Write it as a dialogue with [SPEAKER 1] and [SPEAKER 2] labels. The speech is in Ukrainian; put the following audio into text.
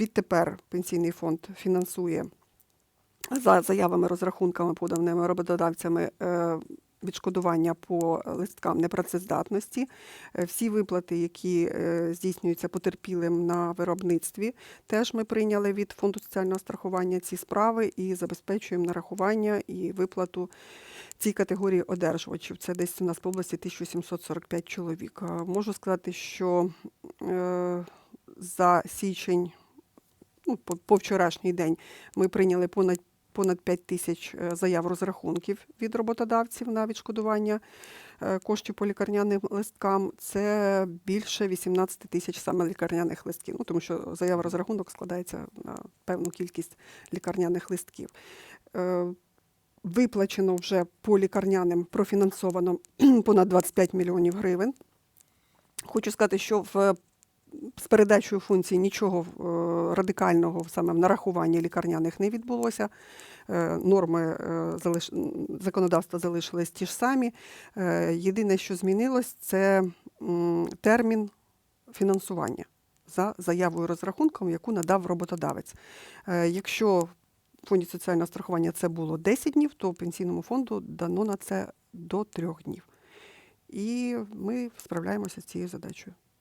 [SPEAKER 1] Відтепер пенсійний фонд фінансує за заявами, розрахунками, поданими роботодавцями е, відшкодування по листкам непрацездатності. Е, Всі виплати, які е, здійснюються потерпілим на виробництві, теж ми прийняли від фонду соціального страхування ці справи і забезпечуємо нарахування і виплату цій категорії одержувачів. Це десь у нас по області 1745 чоловік. Можу сказати, що за січень, ну, по, по вчорашній день, ми прийняли понад понад 5 тисяч е, заяв розрахунків від роботодавців на відшкодування е, коштів по лікарняним листкам. Це більше 18 тисяч саме лікарняних листків. Ну, тому що заява розрахунок складається на певну кількість лікарняних листків. Е, Виплачено вже по лікарняним профінансовано понад 25 мільйонів гривень. Хочу сказати, що в з передачею функцій нічого е, радикального саме в нарахуванні лікарняних не відбулося. Е, Норми е, законодавства залишились ті ж самі. Єдине, що змінилось, це термін фінансування за заявою розрахунком, яку надав роботодавець. Якщо в фонді соціального страхування це було 10 днів, то пенсійному фонду дано на це до 3 днів. І ми справляємося з цією задачею.